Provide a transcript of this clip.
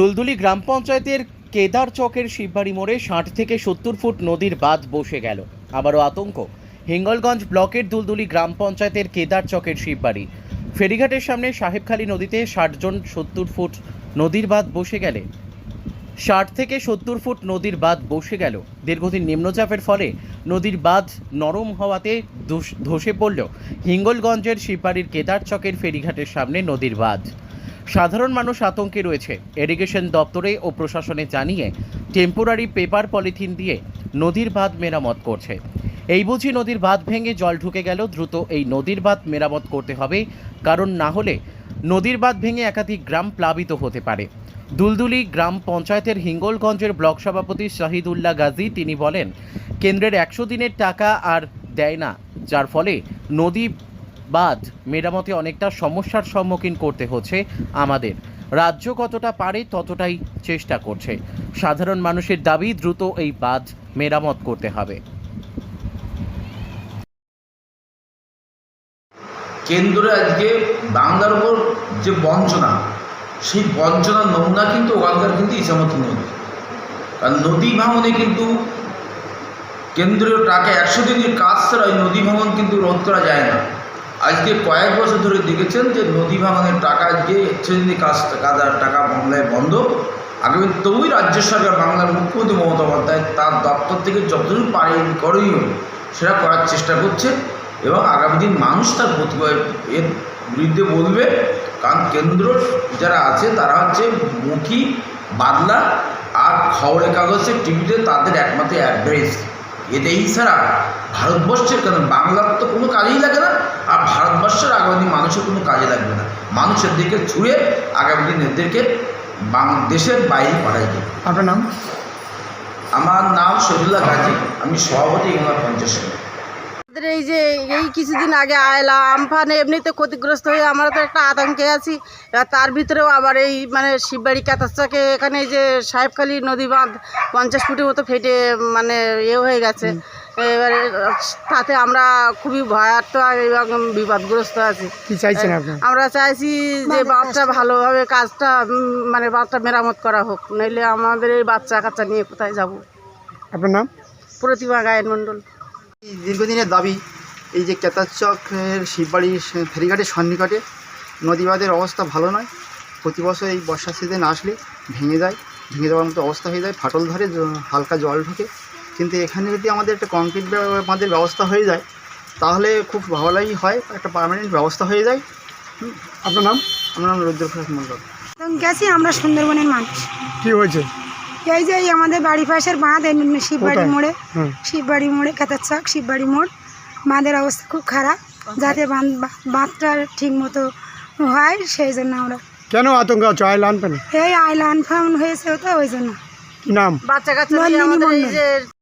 দুলদুলি গ্রাম পঞ্চায়েতের কেদার চকের শিববাড়ি মোড়ে ষাট থেকে সত্তর ফুট নদীর বাঁধ বসে গেল। আবারও আতঙ্ক। হিঙ্গলগঞ্জ ব্লকের দুলদুলি গ্রাম পঞ্চায়েতের কেদার চকের শিববাড়ি। ফেরিঘাটের সামনে সাহেবখালী নদীতে ষাট জন সত্তর ফুট নদীর বাঁধ বসে গেলে। ষাট থেকে সত্তর ফুট নদীর বাঁধ বসে গেল। দীর্ঘদিন নিম্নচাপের ফলে নদীর বাঁধ নরম হওয়াতে ধসে পড়ল। হিঙ্গলগঞ্জের শিববাড়ির কেদার চকের ফেরিঘাটের সামনে নদীর বাঁধ। সাধারণ মানুষ আতঙ্কে রয়েছে। ইরিগেশন দপ্তরে ও প্রশাসনে জানিয়ে টেম্পোরারি পেপার পলিথিন দিয়ে নদীর বাঁধ মেরামত করছে। এই বুঝি নদীর বাঁধ ভেঙে জল ঢুকে গেল, দ্রুত এই নদীর বাঁধ মেরামত করতে হবে। কারণ না হলে নদীর বাঁধ ভেঙে একাধিক গ্রাম প্লাবিত হতে পারে। দুলদুলি গ্রাম পঞ্চায়েতের হিঙ্গলগঞ্জের ব্লক সভাপতি শাহিদুল্লাহ গাজী, তিনি বলেন, কেন্দ্রের একশো দিনের টাকা আর দেয় না। যার ফলে নদী বাঁধ মেরামতে অনেকটা সমস্যার সম্মুখীন করতে হচ্ছে আমাদের। রাজ্য কতটা পারে ততটাই চেষ্টা করছে। সাধারণ মানুষের দাবি, দ্রুত এই বাঁধ মেরামত করতে হবে। কেন্দ্রে আজকে বাংলার উপর যে বঞ্চনা, সেই বঞ্চনার নমুনা কিন্তু ওখানকার কিন্তু ইসামতি নদী কারণ নদী ভাঙনে কিন্তু কেন্দ্রীয় টাকা একশো দিনের কাজ ছাড়া ওই নদী ভাঙন কিন্তু রোধ করা যায় না। আজকে কয়েক বছর ধরে দেখেছেন যে নদী ভাঙনের টাকা একশো দিনের কাজ কাদার টাকা বাংলায় বন্ধ। আগামী তবুই রাজ্য সরকার বাংলার মুখ্যমন্ত্রী মমতা বন্দ্যোপাধ্যায় তার দপ্তর থেকে যতদূর পারে করণীয় সেটা করার চেষ্টা করছে এবং আগামী দিন মানুষ তার প্রতিবাদ এর বিরুদ্ধে বলবে। কারণ কেন্দ্র যারা আছে তারা হচ্ছে মুখী, বাদলা আর খবরের কাগজে টিভিতে তাদের একমাত্র অ্যাড্রেস। এতে এই ছাড়া ভারতবর্ষের কেন? বাংলার তো কোনো কাজেই লাগে না আর ভারতবর্ষের আগামী দিন মানুষের কোনো কাজে লাগবে না। মানুষের দিকে ছুঁড়ে আগামী দিন এদেরকে দেশের বাইরে পাঠাই দেবে। আপনার নাম? আমার নাম শহীদুল্লাহ গাজী আমি সভাপতি পঞ্চায়েত সমিতি। আমাদের এই যে এই কিছুদিন আগে আয়লা আমফান এমনিতে ক্ষতিগ্রস্ত হয়ে আমরা তো একটা আতঙ্কে আছি এবার তার ভিতরেও আবার এই মানে শিববাড়ি কাতারচাকে এখানে এই যে সাহেবখালী নদী বাঁধ পঞ্চাশ ফুটের মতো ফেটে মানে ইয়ে হয়ে গেছে। এবারে তাতে আমরা খুবই ভয়ার্থ এবং বিপদগ্রস্ত আছি। কি চাইছেন আপনি? আমরা চাইছি যে বাঁধটা ভালোভাবে কাজটা মানে বাঁধটা মেরামত করা হোক নইলে আমাদের এই বাচ্চা কাচ্চা নিয়ে কোথায় যাব? আপনার নাম? প্রতিমা গায়ন মণ্ডল। এই দীর্ঘদিনের দাবি এই যে কেতারচকের শিববাড়ির ফেরিঘাটের সন্নিকটে নদীবাদের অবস্থা ভালো নয়। প্রতি বছর এই বর্ষা সিজন আসলে ভেঙে যায় ভেঙে যাওয়ার মতো অবস্থা হয়ে যায়। ফাটল ধরে হালকা জল ঢোকে। কিন্তু এখানে যদি আমাদের একটা কংক্রিট বাঁধের ব্যবস্থা হয়ে যায় তাহলে খুব ভালোই হয় একটা পারমানেন্ট ব্যবস্থা হয়ে যায়। আপনার নাম? আমার নাম রুদ্রপ্রসাদ মণ্ডল। আছি আমরা সুন্দরবনের মানুষ। কি হয়েছে? এই যে এই আমাদের বাড়ি পাশের বাঁধ এই শিববাড়ি? মোড়ে। হুম। শিববাড়ি মোড়ে কাতার চক শিববাড়ি মোড়। বাঁধের অবস্থা খুব খারাপ যাতে বাঁধ বাঁধ- বাঁধটা ঠিক মতো হয় সেই জন্য আমরা কেন আতঙ্ক আছো? আইল আনবেন এই আইলান ফাউন হয়েছে তো ওই জন্য। নাম? বাচ্চা কাচ্চা